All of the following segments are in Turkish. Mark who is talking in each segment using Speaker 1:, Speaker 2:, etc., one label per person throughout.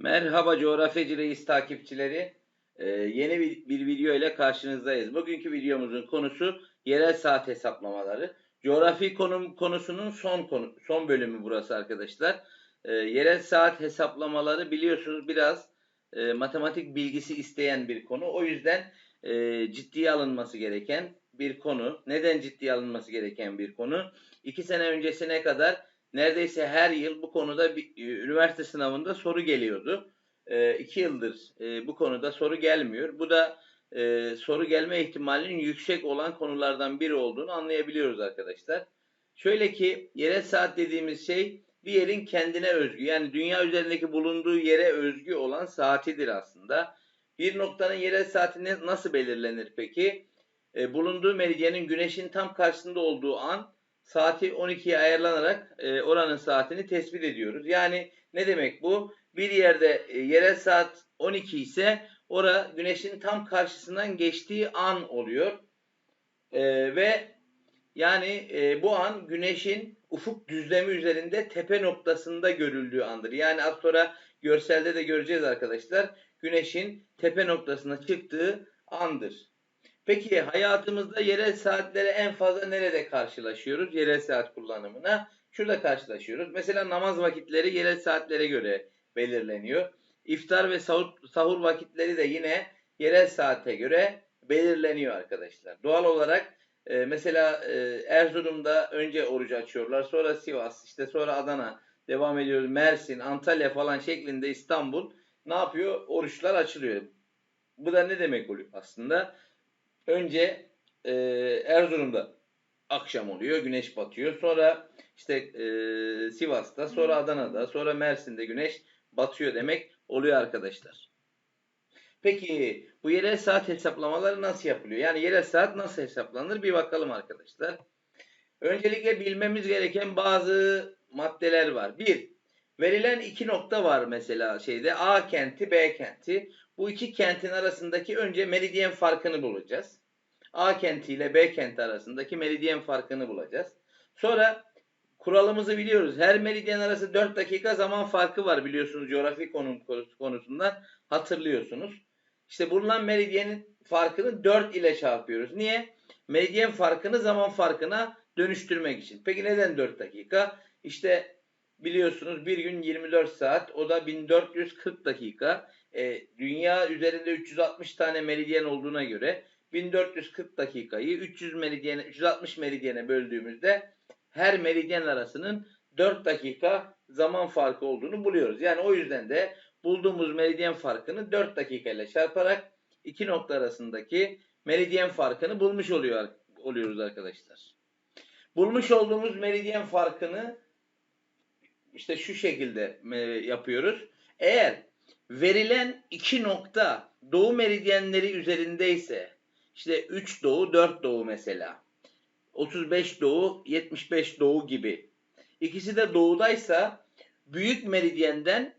Speaker 1: Merhaba coğrafyacı reis takipçileri. Ee, yeni bir, bir video ile karşınızdayız. Bugünkü videomuzun konusu yerel saat hesaplamaları. Coğrafi konum konusunun son konu, son bölümü burası arkadaşlar. Ee, yerel saat hesaplamaları biliyorsunuz biraz e, matematik bilgisi isteyen bir konu. O yüzden e, ciddiye alınması gereken bir konu. Neden ciddiye alınması gereken bir konu? İki sene öncesine kadar neredeyse her yıl bu konuda bir, e, üniversite sınavında soru geliyordu. E, iki yıldır e, bu konuda soru gelmiyor. Bu da e, soru gelme ihtimalinin yüksek olan konulardan biri olduğunu anlayabiliyoruz arkadaşlar. Şöyle ki yerel saat dediğimiz şey bir yerin kendine özgü yani dünya üzerindeki bulunduğu yere özgü olan saatidir aslında. Bir noktanın yerel saati nasıl belirlenir peki? E, bulunduğu meridyenin güneşin tam karşısında olduğu an saati 12'ye ayarlanarak e, oranın saatini tespit ediyoruz. Yani ne demek bu? Bir yerde e, yerel saat 12 ise ora güneşin tam karşısından geçtiği an oluyor. E, ve yani e, bu an güneşin ufuk düzlemi üzerinde tepe noktasında görüldüğü andır. Yani az sonra görselde de göreceğiz arkadaşlar. Güneşin tepe noktasına çıktığı andır. Peki hayatımızda yerel saatlere en fazla nerede karşılaşıyoruz? Yerel saat kullanımına. Şurada karşılaşıyoruz. Mesela namaz vakitleri yerel saatlere göre belirleniyor. İftar ve sahur, sahur vakitleri de yine yerel saate göre belirleniyor arkadaşlar. Doğal olarak e, mesela e, Erzurum'da önce oruç açıyorlar. Sonra Sivas, işte sonra Adana, devam ediyoruz. Mersin, Antalya falan şeklinde İstanbul ne yapıyor? Oruçlar açılıyor. Bu da ne demek oluyor aslında? Önce e, Erzurum'da akşam oluyor, güneş batıyor. Sonra işte e, Sivas'ta, sonra Adana'da, sonra Mersin'de güneş batıyor demek oluyor arkadaşlar. Peki bu yerel saat hesaplamaları nasıl yapılıyor? Yani yerel saat nasıl hesaplanır? Bir bakalım arkadaşlar. Öncelikle bilmemiz gereken bazı maddeler var. Bir, verilen iki nokta var mesela şeyde A kenti, B kenti. Bu iki kentin arasındaki önce meridyen farkını bulacağız. A kenti ile B kenti arasındaki meridyen farkını bulacağız. Sonra kuralımızı biliyoruz. Her meridyen arası 4 dakika zaman farkı var biliyorsunuz coğrafi konum konusundan hatırlıyorsunuz. İşte bulunan meridyenin farkını 4 ile çarpıyoruz. Niye? Meridyen farkını zaman farkına dönüştürmek için. Peki neden 4 dakika? İşte biliyorsunuz bir gün 24 saat o da 1440 dakika. E, dünya üzerinde 360 tane meridyen olduğuna göre 1440 dakikayı 300 meridyene 360 meridyene böldüğümüzde her meridyen arasının 4 dakika zaman farkı olduğunu buluyoruz. Yani o yüzden de bulduğumuz meridyen farkını 4 dakika ile çarparak iki nokta arasındaki meridyen farkını bulmuş oluyor oluyoruz arkadaşlar. Bulmuş olduğumuz meridyen farkını işte şu şekilde e, yapıyoruz. Eğer verilen iki nokta doğu meridyenleri üzerindeyse işte 3 doğu 4 doğu mesela 35 doğu 75 doğu gibi ikisi de doğudaysa büyük meridyenden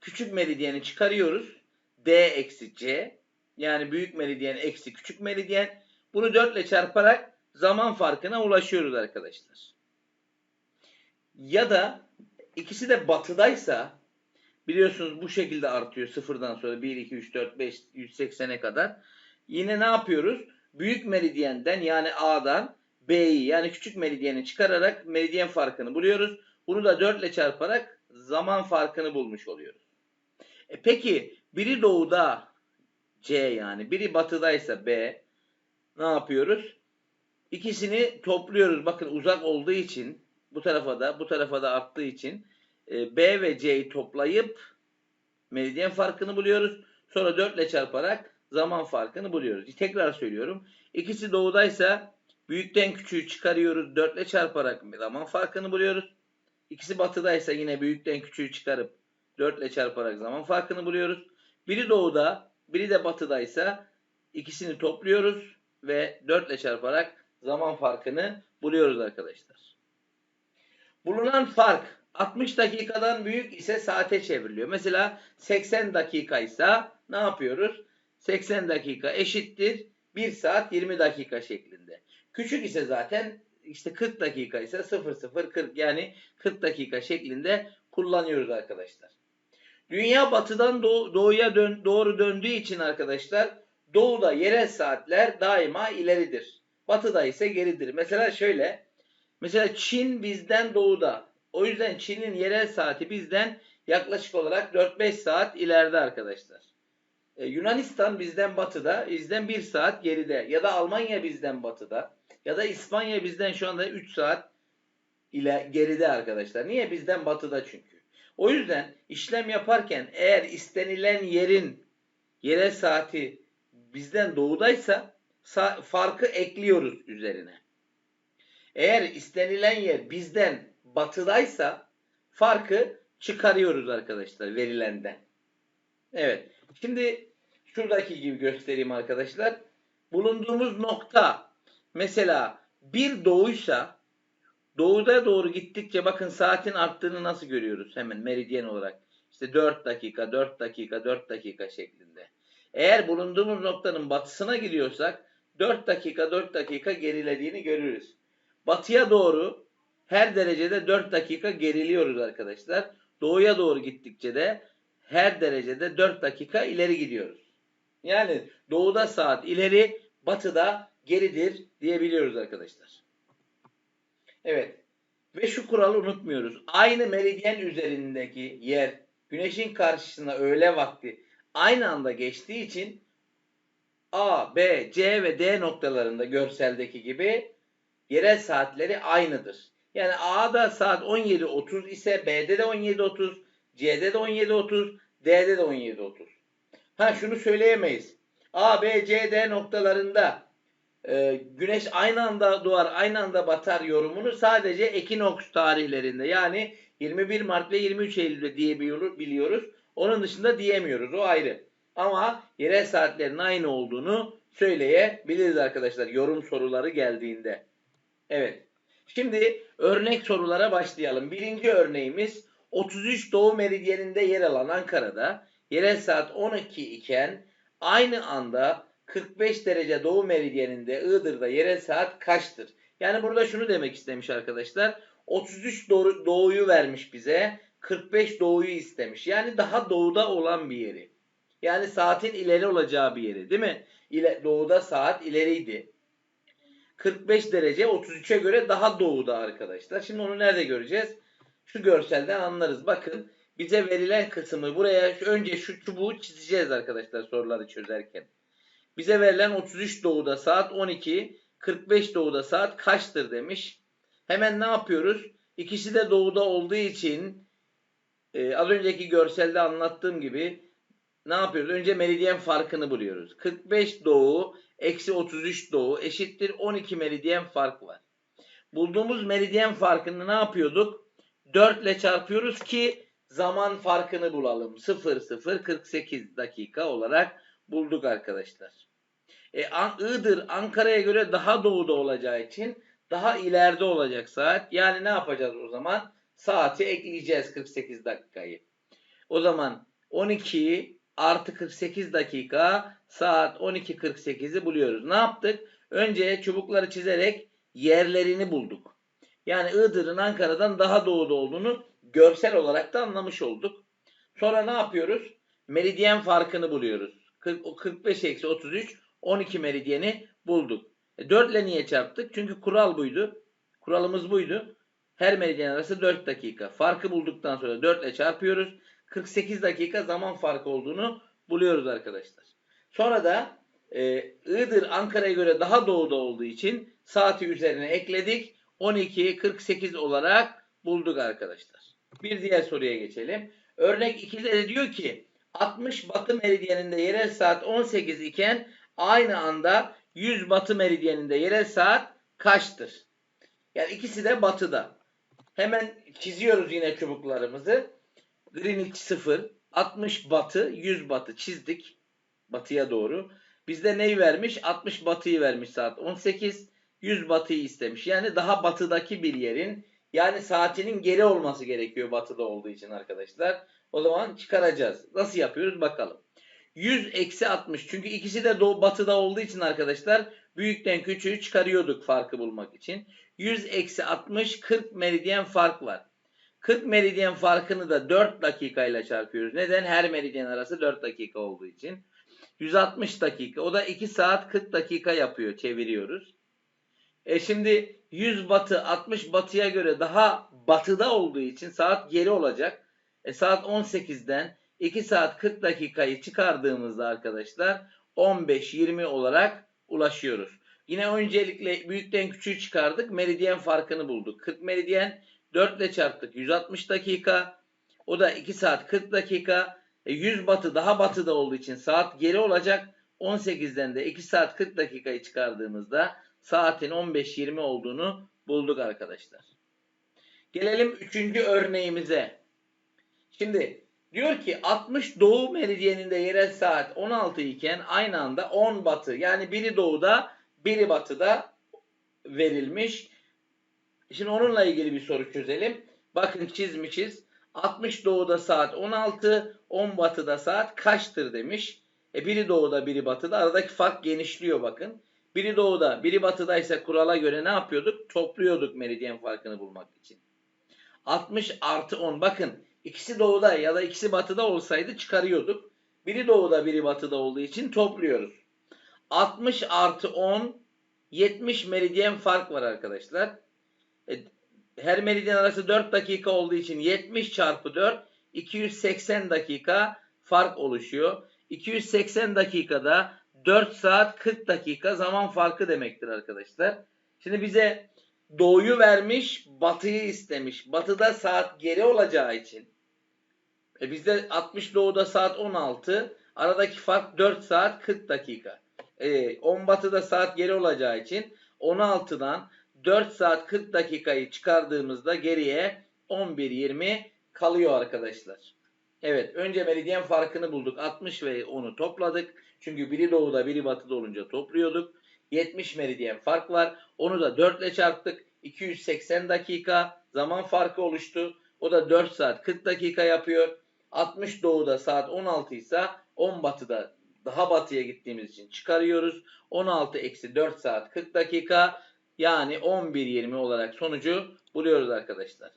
Speaker 1: küçük meridyeni çıkarıyoruz. D eksi C yani büyük meridyen eksi küçük meridyen bunu 4 ile çarparak zaman farkına ulaşıyoruz arkadaşlar. Ya da ikisi de batıdaysa biliyorsunuz bu şekilde artıyor sıfırdan sonra 1, 2, 3, 4, 5, 180'e kadar. Yine ne yapıyoruz? Büyük meridyenden yani A'dan B'yi yani küçük meridyeni çıkararak meridyen farkını buluyoruz. Bunu da 4 ile çarparak zaman farkını bulmuş oluyoruz. E peki biri doğuda C yani biri batıdaysa B ne yapıyoruz? İkisini topluyoruz. Bakın uzak olduğu için bu tarafa da bu tarafa da arttığı için e, B ve C'yi toplayıp meridyen farkını buluyoruz. Sonra 4 ile çarparak zaman farkını buluyoruz. Tekrar söylüyorum. İkisi doğudaysa büyükten küçüğü çıkarıyoruz. 4 ile çarparak zaman farkını buluyoruz. İkisi batıdaysa yine büyükten küçüğü çıkarıp 4 ile çarparak zaman farkını buluyoruz. Biri doğuda, biri de batıdaysa ikisini topluyoruz ve 4 ile çarparak zaman farkını buluyoruz arkadaşlar. Bulunan fark 60 dakikadan büyük ise saate çevriliyor. Mesela 80 dakika ise ne yapıyoruz? 80 dakika eşittir 1 saat 20 dakika şeklinde. Küçük ise zaten işte 40 dakika ise 0 0 40 yani 40 dakika şeklinde kullanıyoruz arkadaşlar. Dünya batıdan doğu- doğuya dön- doğru döndüğü için arkadaşlar doğuda yerel saatler daima ileridir. Batıda ise geridir. Mesela şöyle. Mesela Çin bizden doğuda. O yüzden Çin'in yerel saati bizden yaklaşık olarak 4-5 saat ileride arkadaşlar. Ee, Yunanistan bizden batıda, bizden 1 saat geride. Ya da Almanya bizden batıda. Ya da İspanya bizden şu anda 3 saat ile geride arkadaşlar. Niye? Bizden batıda çünkü. O yüzden işlem yaparken eğer istenilen yerin yerel saati bizden doğudaysa sa- farkı ekliyoruz üzerine. Eğer istenilen yer bizden batıdaysa farkı çıkarıyoruz arkadaşlar verilenden. Evet. Şimdi şuradaki gibi göstereyim arkadaşlar. Bulunduğumuz nokta mesela bir doğuysa doğuda doğru gittikçe bakın saatin arttığını nasıl görüyoruz hemen meridyen olarak. İşte 4 dakika, 4 dakika, 4 dakika şeklinde. Eğer bulunduğumuz noktanın batısına gidiyorsak 4 dakika, 4 dakika gerilediğini görürüz. Batıya doğru her derecede 4 dakika geriliyoruz arkadaşlar. Doğuya doğru gittikçe de her derecede 4 dakika ileri gidiyoruz. Yani doğuda saat ileri, batıda geridir diyebiliyoruz arkadaşlar. Evet. Ve şu kuralı unutmuyoruz. Aynı meridyen üzerindeki yer güneşin karşısına öğle vakti aynı anda geçtiği için A, B, C ve D noktalarında görseldeki gibi yerel saatleri aynıdır. Yani A'da saat 17.30 ise B'de de 17.30, C'de de 17.30, D'de de 17.30. Ha şunu söyleyemeyiz. A, B, C, D noktalarında e, güneş aynı anda doğar, aynı anda batar yorumunu sadece ekinoks tarihlerinde yani 21 Mart ve 23 Eylül'de diyebiliyoruz. biliyoruz. Onun dışında diyemiyoruz. O ayrı. Ama yerel saatlerin aynı olduğunu söyleyebiliriz arkadaşlar yorum soruları geldiğinde. Evet. Şimdi örnek sorulara başlayalım. Birinci örneğimiz 33 Doğu Meridyeninde yer alan Ankara'da yerel saat 12 iken aynı anda 45 derece Doğu Meridyeninde Iğdır'da yerel saat kaçtır? Yani burada şunu demek istemiş arkadaşlar. 33 doğu, doğuyu vermiş bize. 45 doğuyu istemiş. Yani daha doğuda olan bir yeri. Yani saatin ileri olacağı bir yeri değil mi? İle, doğuda saat ileriydi. 45 derece 33'e göre daha doğuda arkadaşlar. Şimdi onu nerede göreceğiz? Şu görselden anlarız. Bakın bize verilen kısmı buraya önce şu çubuğu çizeceğiz arkadaşlar soruları çözerken. Bize verilen 33 doğuda saat 12, 45 doğuda saat kaçtır demiş. Hemen ne yapıyoruz? İkisi de doğuda olduğu için e, az önceki görselde anlattığım gibi ne yapıyoruz? Önce meridyen farkını buluyoruz. 45 doğu eksi 33 doğu eşittir 12 meridyen fark var. Bulduğumuz meridyen farkını ne yapıyorduk? 4 ile çarpıyoruz ki zaman farkını bulalım. 0 0 48 dakika olarak bulduk arkadaşlar. E, An- Iğdır Ankara'ya göre daha doğuda olacağı için daha ileride olacak saat. Yani ne yapacağız o zaman? Saati ekleyeceğiz 48 dakikayı. O zaman 12 artı 48 dakika saat 12.48'i buluyoruz. Ne yaptık? Önce çubukları çizerek yerlerini bulduk. Yani Iğdır'ın Ankara'dan daha doğuda olduğunu görsel olarak da anlamış olduk. Sonra ne yapıyoruz? Meridyen farkını buluyoruz. 40, o 45 eksi 33 12 meridyeni bulduk. E 4 ile niye çarptık? Çünkü kural buydu. Kuralımız buydu. Her meridyen arası 4 dakika. Farkı bulduktan sonra 4 ile çarpıyoruz. 48 dakika zaman farkı olduğunu buluyoruz arkadaşlar. Sonra da e, Iğdır Ankara'ya göre daha doğuda olduğu için saati üzerine ekledik. 12.48 olarak bulduk arkadaşlar. Bir diğer soruya geçelim. Örnek 2'de de diyor ki 60 batı meridyeninde yerel saat 18 iken aynı anda 100 batı meridyeninde yerel saat kaçtır? Yani ikisi de batıda. Hemen çiziyoruz yine çubuklarımızı. Greenwich 0, 60 batı, 100 batı çizdik. Batıya doğru. Bizde neyi vermiş? 60 batıyı vermiş saat 18. 100 batıyı istemiş. Yani daha batıdaki bir yerin yani saatinin geri olması gerekiyor batıda olduğu için arkadaşlar. O zaman çıkaracağız. Nasıl yapıyoruz bakalım. 100 eksi 60. Çünkü ikisi de doğu, batıda olduğu için arkadaşlar büyükten küçüğü çıkarıyorduk farkı bulmak için. 100 eksi 60 40 meridyen fark var. 40 meridyen farkını da 4 dakikayla çarpıyoruz. Neden? Her meridyen arası 4 dakika olduğu için. 160 dakika. O da 2 saat 40 dakika yapıyor. Çeviriyoruz. E şimdi 100 batı 60 batıya göre daha batıda olduğu için saat geri olacak. E saat 18'den 2 saat 40 dakikayı çıkardığımızda arkadaşlar 15-20 olarak ulaşıyoruz. Yine öncelikle büyükten küçüğü çıkardık. Meridyen farkını bulduk. 40 meridyen 4 ile çarptık. 160 dakika. O da 2 saat 40 dakika. E 100 batı daha batıda olduğu için saat geri olacak. 18'den de 2 saat 40 dakikayı çıkardığımızda saatin 15-20 olduğunu bulduk arkadaşlar. Gelelim 3. örneğimize. Şimdi diyor ki 60 doğu meridyeninde yerel saat 16 iken aynı anda 10 batı yani biri doğuda biri batıda verilmiş. Şimdi onunla ilgili bir soru çözelim. Bakın çizmişiz. 60 doğuda saat 16, 10 batıda saat kaçtır demiş. E biri doğuda biri batıda aradaki fark genişliyor bakın. Biri doğuda biri batıdaysa kurala göre ne yapıyorduk? Topluyorduk meridyen farkını bulmak için. 60 artı 10 bakın ikisi doğuda ya da ikisi batıda olsaydı çıkarıyorduk. Biri doğuda biri batıda olduğu için topluyoruz. 60 artı 10 70 meridyen fark var arkadaşlar. E, her meridyen arası 4 dakika olduğu için 70 çarpı 4 280 dakika fark oluşuyor. 280 dakikada 4 saat 40 dakika zaman farkı demektir arkadaşlar. Şimdi bize doğuyu vermiş, batıyı istemiş. Batıda saat geri olacağı için. E bizde 60 doğuda saat 16. Aradaki fark 4 saat 40 dakika. E, 10 batıda saat geri olacağı için 16'dan 4 saat 40 dakikayı çıkardığımızda geriye 11.20 kalıyor arkadaşlar. Evet önce meridyen farkını bulduk. 60 ve 10'u topladık. Çünkü biri doğuda biri batıda olunca topluyorduk. 70 meridyen fark var. Onu da 4 ile çarptık. 280 dakika zaman farkı oluştu. O da 4 saat 40 dakika yapıyor. 60 doğuda saat 16 ise 10 batıda daha batıya gittiğimiz için çıkarıyoruz. 16 eksi 4 saat 40 dakika yani 11.20 olarak sonucu buluyoruz arkadaşlar.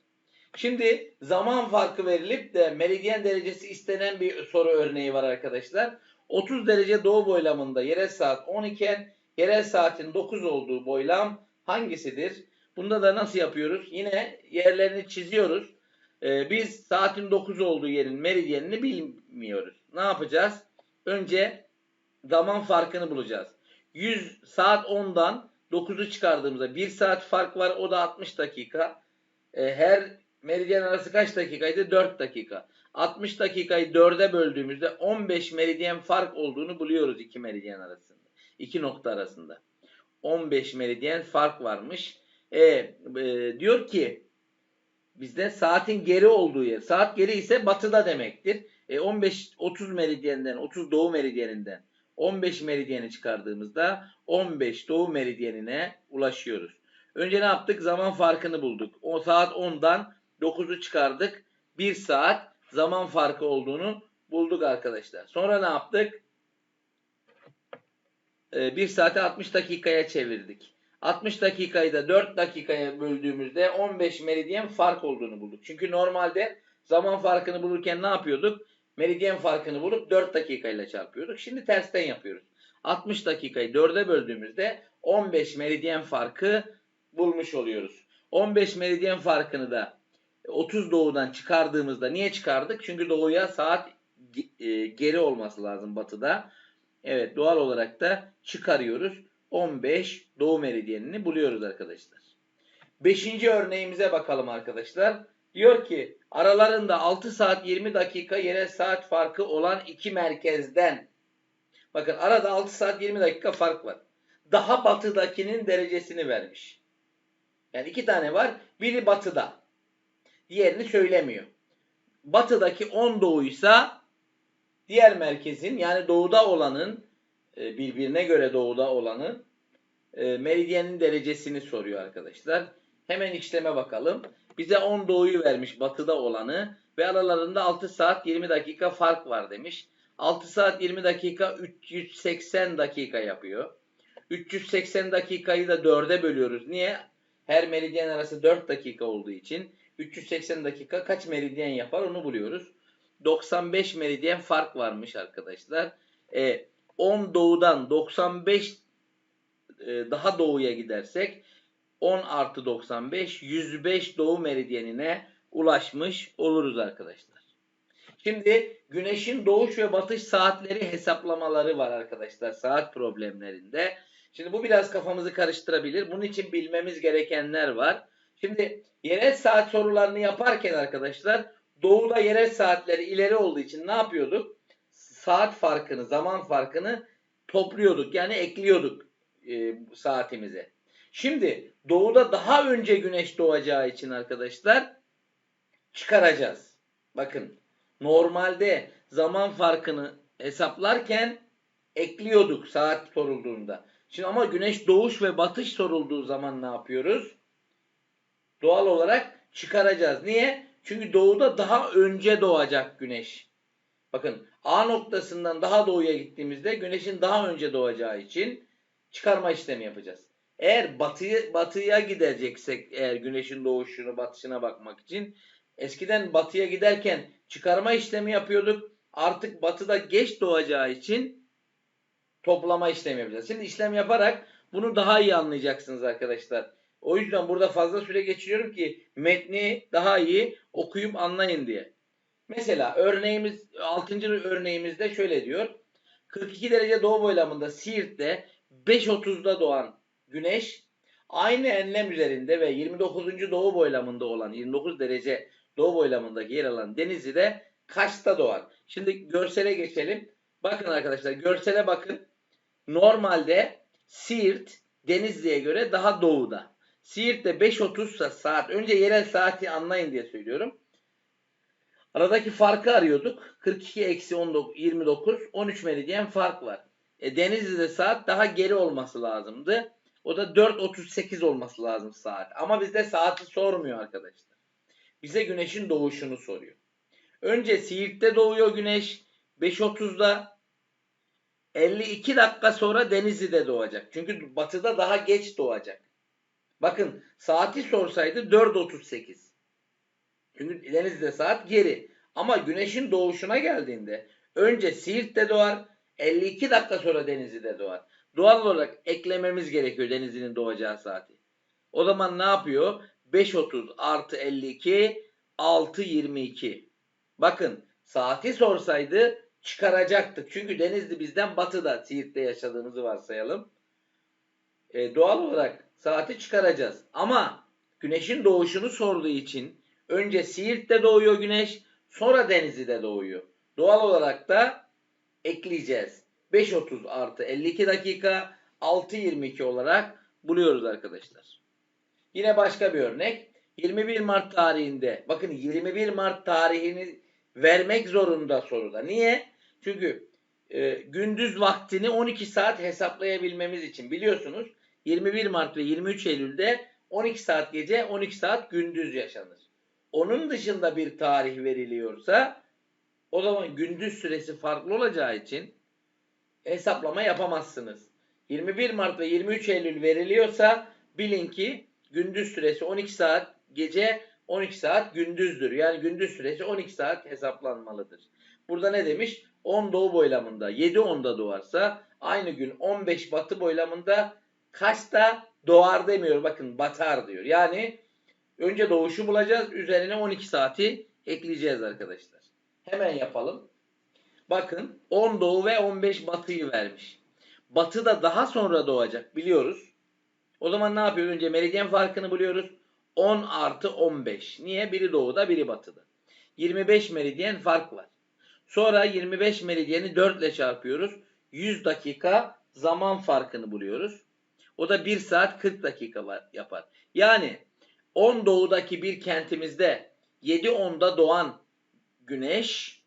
Speaker 1: Şimdi zaman farkı verilip de meridyen derecesi istenen bir soru örneği var arkadaşlar. 30 derece doğu boylamında yerel saat 10 iken yerel saatin 9 olduğu boylam hangisidir? Bunda da nasıl yapıyoruz? Yine yerlerini çiziyoruz. Ee, biz saatin 9 olduğu yerin meridyenini bilmiyoruz. Ne yapacağız? Önce zaman farkını bulacağız. 100 saat 10'dan 9'u çıkardığımızda 1 saat fark var. O da 60 dakika. Ee, her meridyen arası kaç dakikaydı? 4 dakika. 60 dakikayı 4'e böldüğümüzde 15 meridyen fark olduğunu buluyoruz iki meridyen arasında. İki nokta arasında. 15 meridyen fark varmış. E, e, diyor ki bizde saatin geri olduğu yer. Saat geri ise batıda demektir. E, 15 30 meridyenden 30 doğu meridyeninden 15 meridyeni çıkardığımızda 15 doğu meridyenine ulaşıyoruz. Önce ne yaptık? Zaman farkını bulduk. O saat 10'dan 9'u çıkardık. 1 saat zaman farkı olduğunu bulduk arkadaşlar. Sonra ne yaptık? Ee, 1 saate 60 dakikaya çevirdik. 60 dakikayı da 4 dakikaya böldüğümüzde 15 meridyen fark olduğunu bulduk. Çünkü normalde zaman farkını bulurken ne yapıyorduk? Meridyen farkını bulup 4 dakikayla çarpıyorduk. Şimdi tersten yapıyoruz. 60 dakikayı 4'e böldüğümüzde 15 meridyen farkı bulmuş oluyoruz. 15 meridyen farkını da 30 doğudan çıkardığımızda niye çıkardık? Çünkü doğuya saat e, geri olması lazım batıda. Evet doğal olarak da çıkarıyoruz. 15 doğu meridyenini buluyoruz arkadaşlar. Beşinci örneğimize bakalım arkadaşlar. Diyor ki aralarında 6 saat 20 dakika yerel saat farkı olan iki merkezden bakın arada 6 saat 20 dakika fark var. Daha batıdakinin derecesini vermiş. Yani iki tane var. Biri batıda. Diğerini söylemiyor. Batıdaki 10 doğuysa diğer merkezin yani doğuda olanın e, birbirine göre doğuda olanın e, meridyenin derecesini soruyor arkadaşlar. Hemen işleme bakalım. Bize 10 doğuyu vermiş batıda olanı ve aralarında 6 saat 20 dakika fark var demiş. 6 saat 20 dakika 380 dakika yapıyor. 380 dakikayı da 4'e bölüyoruz. Niye? Her meridyen arası 4 dakika olduğu için 380 dakika kaç meridyen yapar onu buluyoruz. 95 meridyen fark varmış arkadaşlar. E, 10 doğudan 95 e, daha doğuya gidersek 10 artı 95 105 doğu meridyenine ulaşmış oluruz arkadaşlar. Şimdi güneşin doğuş ve batış saatleri hesaplamaları var arkadaşlar saat problemlerinde. Şimdi bu biraz kafamızı karıştırabilir. Bunun için bilmemiz gerekenler var. Şimdi yerel saat sorularını yaparken arkadaşlar doğuda yerel saatleri ileri olduğu için ne yapıyorduk? Saat farkını, zaman farkını topluyorduk. Yani ekliyorduk e, saatimize. Şimdi doğuda daha önce güneş doğacağı için arkadaşlar çıkaracağız. Bakın normalde zaman farkını hesaplarken ekliyorduk saat sorulduğunda. Şimdi ama güneş doğuş ve batış sorulduğu zaman ne yapıyoruz? Doğal olarak çıkaracağız. Niye? Çünkü doğuda daha önce doğacak güneş. Bakın A noktasından daha doğuya gittiğimizde güneşin daha önce doğacağı için çıkarma işlemi yapacağız. Eğer batıya, batıya gideceksek eğer güneşin doğuşunu batışına bakmak için eskiden batıya giderken çıkarma işlemi yapıyorduk. Artık batıda geç doğacağı için toplama işlemi yapacağız. Şimdi işlem yaparak bunu daha iyi anlayacaksınız arkadaşlar. O yüzden burada fazla süre geçiriyorum ki metni daha iyi okuyup anlayın diye. Mesela örneğimiz 6. örneğimizde şöyle diyor. 42 derece doğu boylamında Siirt'te 5.30'da doğan güneş aynı enlem üzerinde ve 29. doğu boylamında olan 29 derece doğu boylamındaki yer alan Denizli'de kaçta doğar? Şimdi görsele geçelim. Bakın arkadaşlar görsele bakın. Normalde Siirt Denizli'ye göre daha doğuda. Siirt'te 5.30 saat. Önce yerel saati anlayın diye söylüyorum. Aradaki farkı arıyorduk. 42 eksi 29, 13 meridyen fark var. E, Denizli'de saat daha geri olması lazımdı. O da 4.38 olması lazım saat. Ama bizde saati sormuyor arkadaşlar. Bize güneşin doğuşunu soruyor. Önce Siirt'te doğuyor güneş. 5.30'da 52 dakika sonra Denizli'de doğacak. Çünkü batıda daha geç doğacak. Bakın saati sorsaydı 4.38. Çünkü Denizli'de saat geri. Ama güneşin doğuşuna geldiğinde önce Siirt'te doğar 52 dakika sonra Denizli'de doğar. Doğal olarak eklememiz gerekiyor Denizli'nin doğacağı saati. O zaman ne yapıyor? 5.30 artı 52 6.22. Bakın saati sorsaydı çıkaracaktık. Çünkü Denizli bizden batıda Siirt'te yaşadığımızı varsayalım. E, doğal olarak saati çıkaracağız. Ama güneşin doğuşunu sorduğu için önce Siirt'te doğuyor güneş sonra Denizli'de doğuyor. Doğal olarak da ekleyeceğiz. 5.30 artı 52 dakika 6.22 olarak buluyoruz arkadaşlar. Yine başka bir örnek. 21 Mart tarihinde bakın 21 Mart tarihini vermek zorunda soruda. Niye? Çünkü e, gündüz vaktini 12 saat hesaplayabilmemiz için biliyorsunuz 21 Mart ve 23 Eylül'de 12 saat gece 12 saat gündüz yaşanır. Onun dışında bir tarih veriliyorsa o zaman gündüz süresi farklı olacağı için hesaplama yapamazsınız. 21 Mart ve 23 Eylül veriliyorsa bilin ki gündüz süresi 12 saat, gece 12 saat gündüzdür. Yani gündüz süresi 12 saat hesaplanmalıdır. Burada ne demiş? 10 doğu boylamında 7 10'da doğarsa aynı gün 15 batı boylamında kaçta doğar demiyor. Bakın batar diyor. Yani önce doğuşu bulacağız. Üzerine 12 saati ekleyeceğiz arkadaşlar. Hemen yapalım. Bakın 10 doğu ve 15 batıyı vermiş. Batı da daha sonra doğacak biliyoruz. O zaman ne yapıyoruz? Önce meridyen farkını buluyoruz. 10 artı 15. Niye? Biri doğuda biri batıda. 25 meridyen fark var. Sonra 25 meridyeni 4 ile çarpıyoruz. 100 dakika zaman farkını buluyoruz. O da 1 saat 40 dakika var, yapar. Yani 10 doğudaki bir kentimizde 7.10'da doğan güneş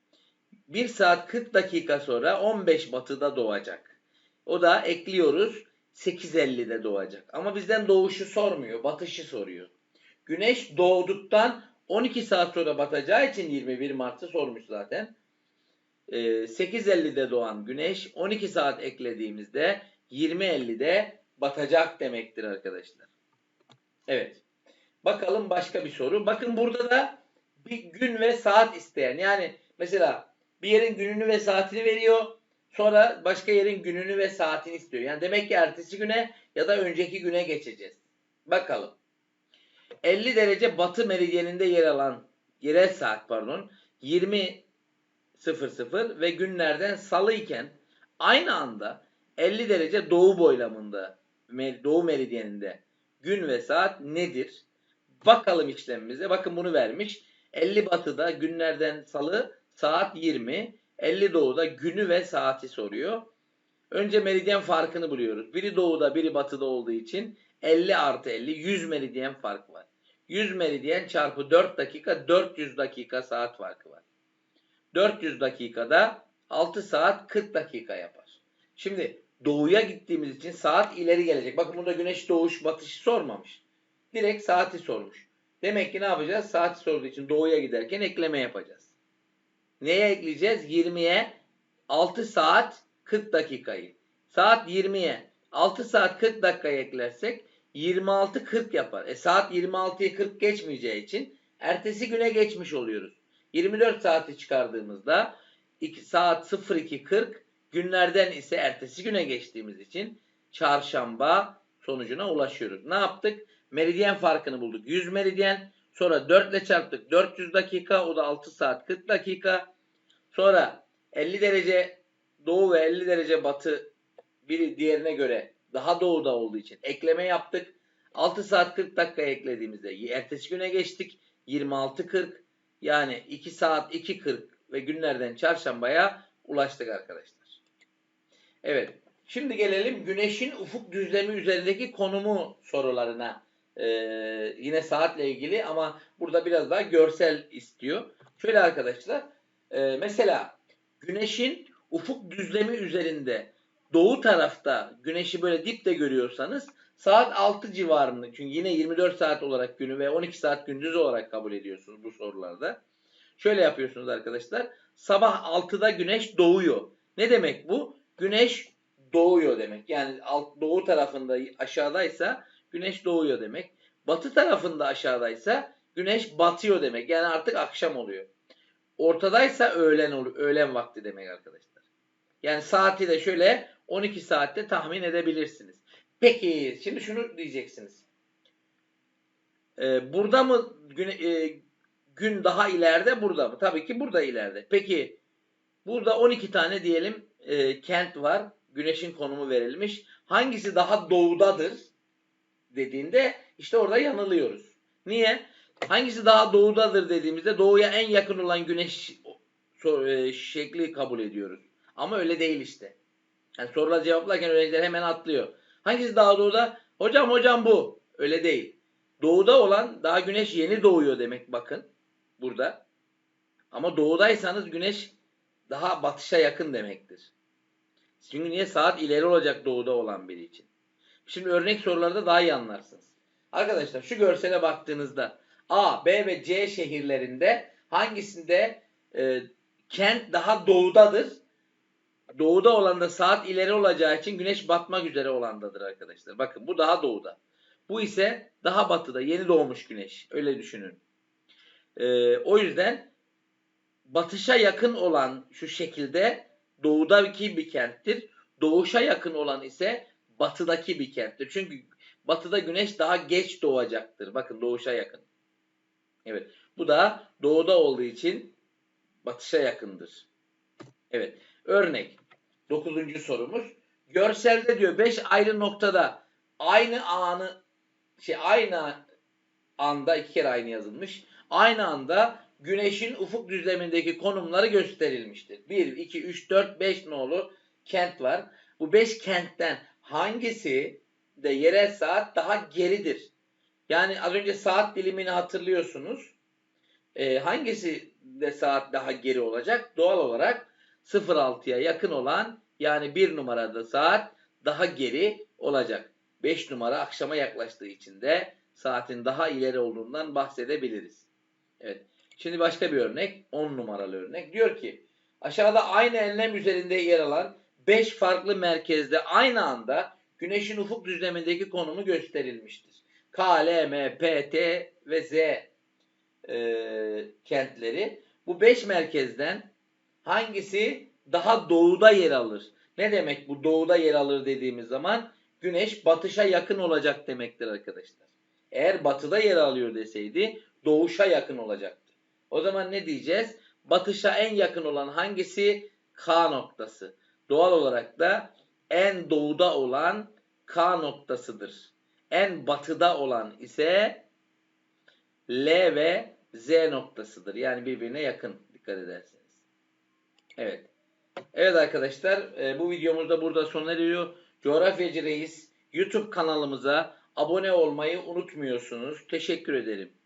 Speaker 1: 1 saat 40 dakika sonra 15 batıda doğacak. O da ekliyoruz 8.50'de doğacak. Ama bizden doğuşu sormuyor, batışı soruyor. Güneş doğduktan 12 saat sonra batacağı için 21 Mart'ı sormuş zaten. 8.50'de doğan güneş 12 saat eklediğimizde 20.50'de batacak demektir arkadaşlar. Evet. Bakalım başka bir soru. Bakın burada da bir gün ve saat isteyen. Yani mesela bir yerin gününü ve saatini veriyor. Sonra başka yerin gününü ve saatini istiyor. Yani demek ki ertesi güne ya da önceki güne geçeceğiz. Bakalım. 50 derece batı meridyeninde yer alan yerel saat pardon 20.00 ve günlerden salı iken aynı anda 50 derece doğu boylamında doğu meridyeninde gün ve saat nedir? Bakalım işlemimize. Bakın bunu vermiş. 50 batıda günlerden salı saat 20. 50 doğuda günü ve saati soruyor. Önce meridyen farkını buluyoruz. Biri doğuda biri batıda olduğu için 50 artı 50 100 meridyen fark var. 100 meridyen çarpı 4 dakika 400 dakika saat farkı var. 400 dakikada 6 saat 40 dakika yapar. Şimdi doğuya gittiğimiz için saat ileri gelecek. Bakın burada güneş doğuş batışı sormamış. Direkt saati sormuş. Demek ki ne yapacağız? Saati sorduğu için doğuya giderken ekleme yapacağız. Neye ekleyeceğiz? 20'ye 6 saat 40 dakikayı. Saat 20'ye 6 saat 40 dakikayı eklersek 26-40 yapar. E saat 26'yı 40 geçmeyeceği için ertesi güne geçmiş oluyoruz. 24 saati çıkardığımızda 2 saat 02.40 günlerden ise ertesi güne geçtiğimiz için çarşamba sonucuna ulaşıyoruz. Ne yaptık? Meridyen farkını bulduk. 100 meridyen. Sonra 4 ile çarptık. 400 dakika. O da 6 saat 40 dakika. Sonra 50 derece doğu ve 50 derece batı biri diğerine göre daha doğuda olduğu için ekleme yaptık. 6 saat 40 dakika eklediğimizde ertesi güne geçtik. 26.40 yani 2 saat 2.40 ve günlerden çarşambaya ulaştık arkadaşlar. Evet. Şimdi gelelim güneşin ufuk düzlemi üzerindeki konumu sorularına. Ee, yine saatle ilgili ama burada biraz daha görsel istiyor. Şöyle arkadaşlar. E, mesela güneşin ufuk düzlemi üzerinde doğu tarafta güneşi böyle dipte görüyorsanız saat 6 civarında çünkü yine 24 saat olarak günü ve 12 saat gündüz olarak kabul ediyorsunuz bu sorularda. Şöyle yapıyorsunuz arkadaşlar. Sabah 6'da güneş doğuyor. Ne demek bu? Güneş doğuyor demek. Yani alt doğu tarafında aşağıdaysa güneş doğuyor demek. Batı tarafında aşağıdaysa güneş batıyor demek. Yani artık akşam oluyor. Ortadaysa öğlen oluyor. Öğlen vakti demek arkadaşlar. Yani saati de şöyle 12 saatte tahmin edebilirsiniz. Peki şimdi şunu diyeceksiniz. Ee, burada mı gün, e, gün daha ileride burada mı? Tabii ki burada ileride. Peki burada 12 tane diyelim e, kent var. Güneşin konumu verilmiş. Hangisi daha doğudadır dediğinde işte orada yanılıyoruz. Niye? Hangisi daha doğudadır dediğimizde doğuya en yakın olan güneş e, şekli kabul ediyoruz. Ama öyle değil işte. Yani sorular cevaplarken öğrenciler hemen atlıyor. Hangisi daha doğuda? Hocam hocam bu. Öyle değil. Doğuda olan daha güneş yeni doğuyor demek bakın. Burada. Ama doğudaysanız güneş daha batışa yakın demektir. Çünkü niye? Saat ileri olacak doğuda olan biri için. Şimdi örnek sorularda daha iyi anlarsınız. Arkadaşlar şu görsele baktığınızda A, B ve C şehirlerinde hangisinde e, kent daha doğudadır? Doğuda olan da saat ileri olacağı için güneş batmak üzere olandadır arkadaşlar. Bakın bu daha doğuda. Bu ise daha batıda. Yeni doğmuş güneş. Öyle düşünün. E, o yüzden batışa yakın olan şu şekilde doğudaki bir kenttir. Doğuşa yakın olan ise batıdaki bir kenttir. Çünkü batıda güneş daha geç doğacaktır. Bakın doğuşa yakın. Evet. Bu da doğuda olduğu için batışa yakındır. Evet. Örnek. Dokuzuncu sorumuz. Görselde diyor beş ayrı noktada aynı anı şey aynı anda iki kere aynı yazılmış. Aynı anda güneşin ufuk düzlemindeki konumları gösterilmiştir. 1, 2, 3, 4, 5 nolu kent var. Bu 5 kentten hangisi de yerel saat daha geridir? Yani az önce saat dilimini hatırlıyorsunuz. Ee, hangisi de saat daha geri olacak? Doğal olarak 06'ya yakın olan yani 1 numarada saat daha geri olacak. 5 numara akşama yaklaştığı için de saatin daha ileri olduğundan bahsedebiliriz. Evet. Şimdi başka bir örnek. 10 numaralı örnek. Diyor ki aşağıda aynı enlem üzerinde yer alan 5 farklı merkezde aynı anda güneşin ufuk düzlemindeki konumu gösterilmiştir. K, L, M, P, T ve Z e, kentleri. Bu 5 merkezden hangisi daha doğuda yer alır? Ne demek bu doğuda yer alır dediğimiz zaman güneş batışa yakın olacak demektir arkadaşlar. Eğer batıda yer alıyor deseydi doğuşa yakın olacaktı. O zaman ne diyeceğiz? Batışa en yakın olan hangisi? K noktası. Doğal olarak da en doğuda olan K noktasıdır. En batıda olan ise L ve Z noktasıdır. Yani birbirine yakın dikkat ederseniz. Evet. Evet arkadaşlar e, bu videomuz da burada sona eriyor. Coğrafyacı Reis YouTube kanalımıza abone olmayı unutmuyorsunuz. Teşekkür ederim.